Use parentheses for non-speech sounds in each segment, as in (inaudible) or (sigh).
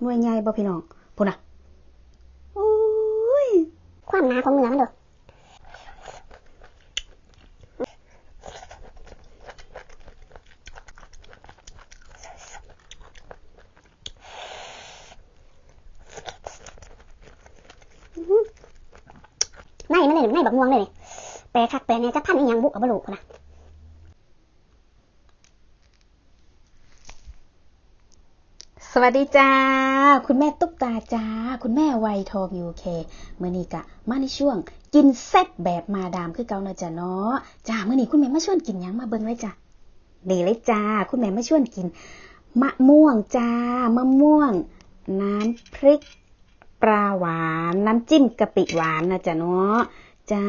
หน่วยใหญ่บ่พี่น้องพุ่นน่ะโอ้ยความหนาของเนื้อมันดูอื้อหือในมันเลยในบักม่วงเลยแปรคักแปรเนี่ยจะพันอีหยังบุกกับบลูกนะ สวัสดีจ้า คุณแม่ตุ๊กตาจ้า คุณแม่ไวยทองยูเคเมื่อนี้กะมาในช่วง กินแซ่บแบบมาดามคือเกาเนาะจ้ะเนาะจ้าเมื่อนี้คุณแม่มาชวนกินยังมาเบิ่งเลยจ้ะนี่เลยจ้า คุณแม่มาชวนกิน มะม่วงจ้ามะม่วง น้ำพริกปลาหวาน น้ำจิ้มกะปิหวานนะจ้ะเนาะจ้า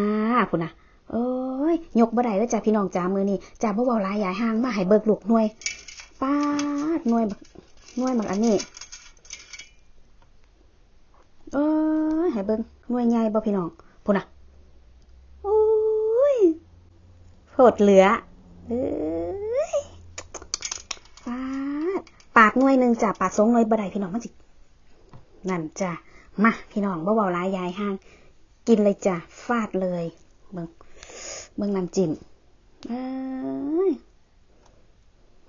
คุณนะเอ้ยยกบ่ได้แล้วจ้าพี่น้องจ้ามือนี้จ้าบ่เว้าลายยายห่างมาให้เบิกลูกหน่วยป้าดหน่วยบักห น่วยบักอันนี้เอ้ยให้เบิ่งน่วยใหญ่บ่พี่น้องพุ่นน่ะโอ้ยโพดเหลือเอ้ยปาดปาดน่วยหนึ่งจ้ะปาดสองน่วยบ่ได้พี่น้องมันสินั่นจ้ะมาพี่น้องบ่เบาๆร้ายยายห้าง กินเลยจ้ะฟาดเลยเบิ่งเบิ่งน้ำจิ้มเอ้ย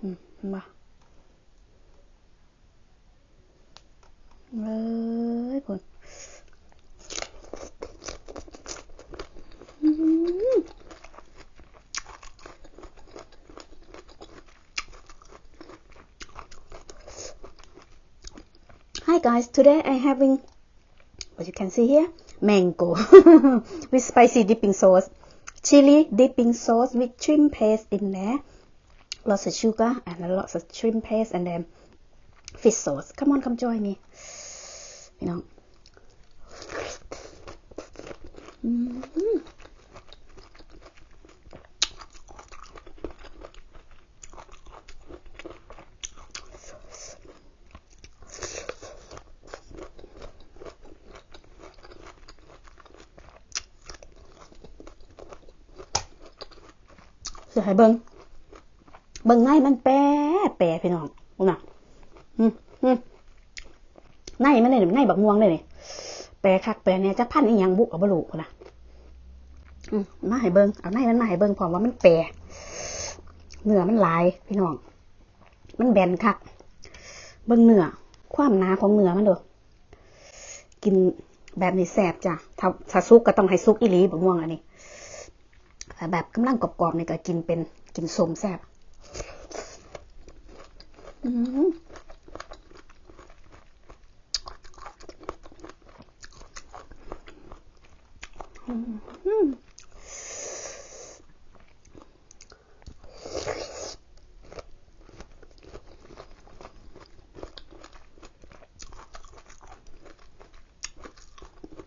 อืมมา เลยคุณอืม Hi guys, today I having what you can see here mango (laughs) with spicy dipping sauce, chili dipping sauce with shrimp paste in there, lots of sugar and lots of shrimp paste and then fish sauce. Come on, come join me. พี่น้องสวยเบิงเบิงไงมันแปะแปะพี่น้องนะอืมอืม ในมันเลยในบักม่วงเลยนี่แปะคักแปะเนี่ยจะพันอีหยังบุกเอาบลูกพุ่นน่ะมาให้เบิงเอาในมันมาให้เบิงพร้อมว่ามันแปะเนื้อมันลายพี่น้อง มันแบนคัก เบิงเนื้อความหนาของเนื้อมันด้อกินแบบนี้แซบจ้ะถ้าถ้าซุกก็ต้องให้ซุกอีหลีบักม่วงอันนี้แต่แบบกำลังกรอบๆเนี่ยก็กินเป็นกินสมแซบอื ม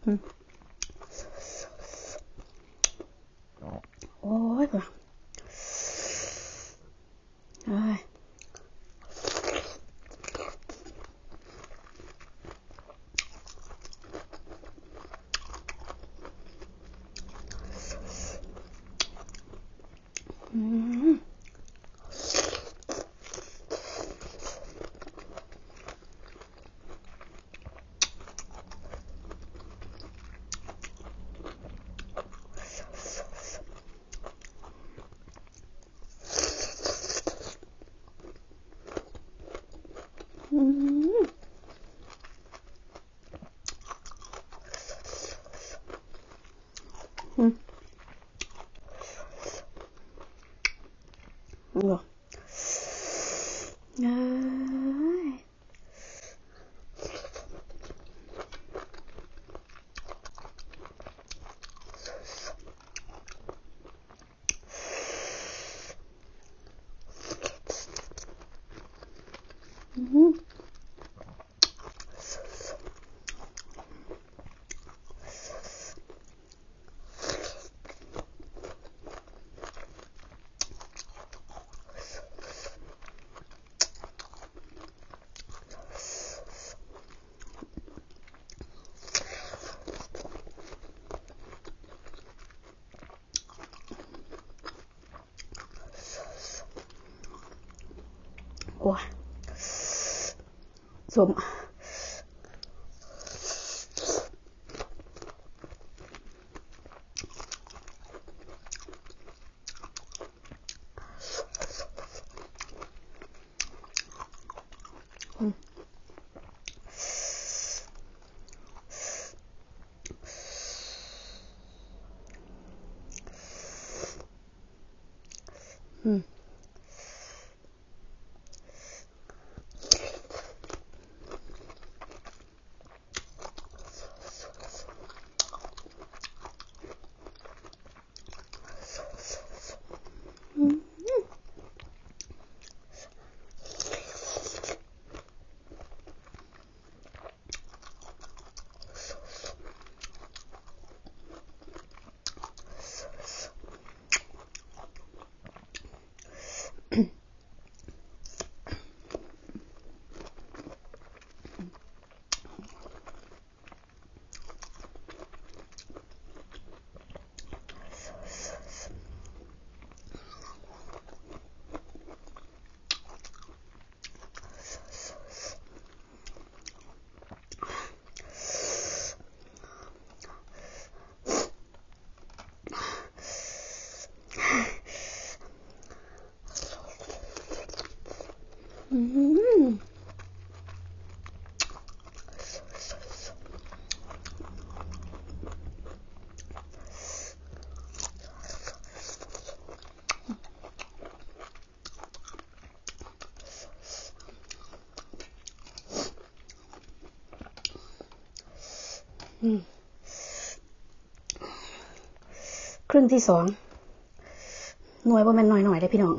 อืมโอ้ยพุ่นน่ะเอ้ยอืมอืมอืมอืมเอ้ยอืม โครึ่งที่สอง หน่วยว่ามันหน่อยหน่อยๆได้พี่น้อง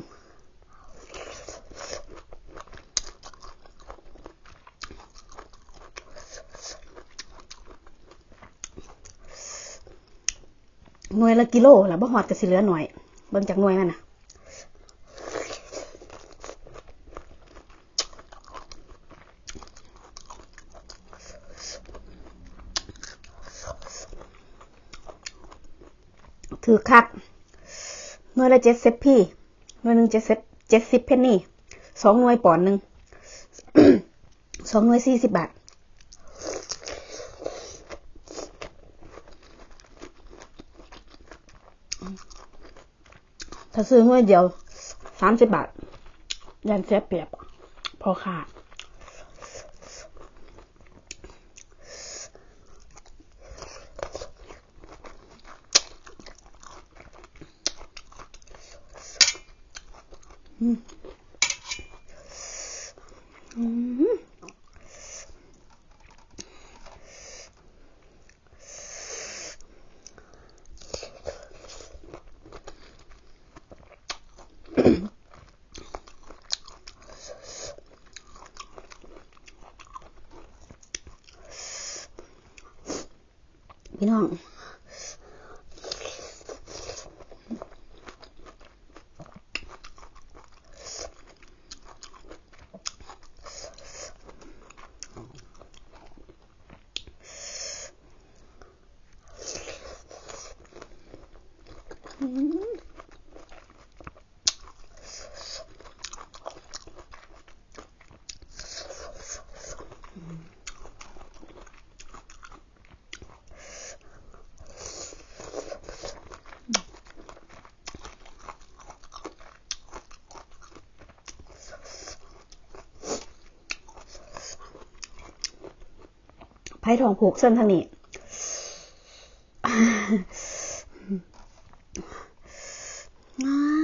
หน่วยละกิโลล่ะบ่ฮอดก็สิเหลือหน่อย เบิ่งจากหน่วยมันน่ะ ถือคักหน่วยละเจ็ดสิบพี่หน่วยหนึ่งเจ็ดสิบเจ็ดสิบเพนนี่สองหน่วยปอนหนึ่งสองหน่วยสี่สิบบาทถ้าซื้อหน่วยเดียวสามสิบบาทยันเสียเปรียบพอขาด อืมพี่น้องไพ่ทองผูกเส้นทางนี้งา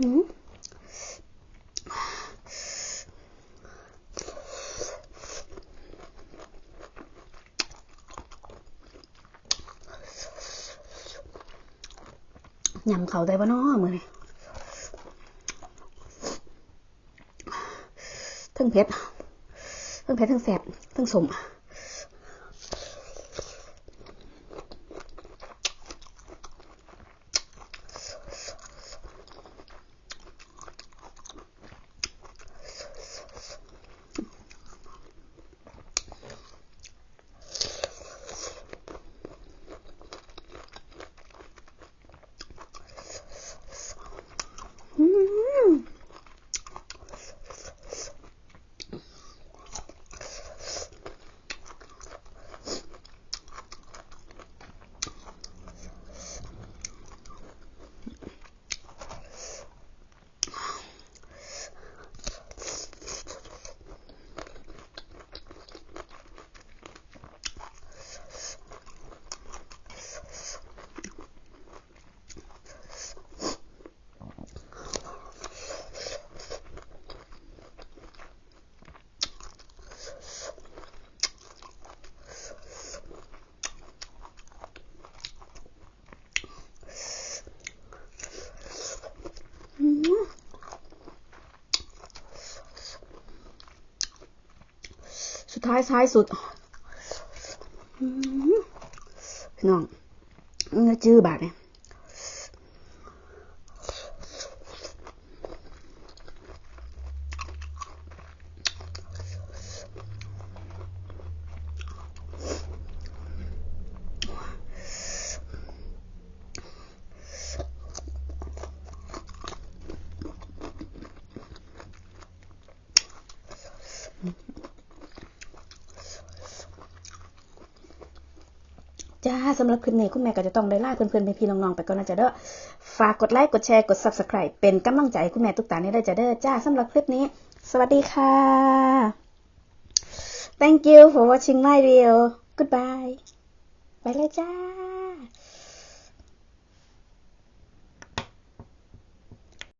ยำเขาได้ปะเนาะมือนี่ทั้งเผ็ดทั้งเผ็ดทั้งแสบทั้งสม ซ้ายสุดพี่น้องเนื้อจื้อบาดเนี่ย จ้าสำหรับคลิปนี้คุณแม่ก็จะต้องได้ลาเพื่อนๆพี่น้องๆไปก่อนนะจ๊ะเด้อฝากกดไลค์กดแชร์กด subscribe เป็นกำลังใจคุณแม่ตุ๊กตาเนี่ยได้จ๊ะเด้อจ้าสำหรับคลิปนี้ สวัสดีค่ะ thank you for watching my video goodbye ไปเลยจ้า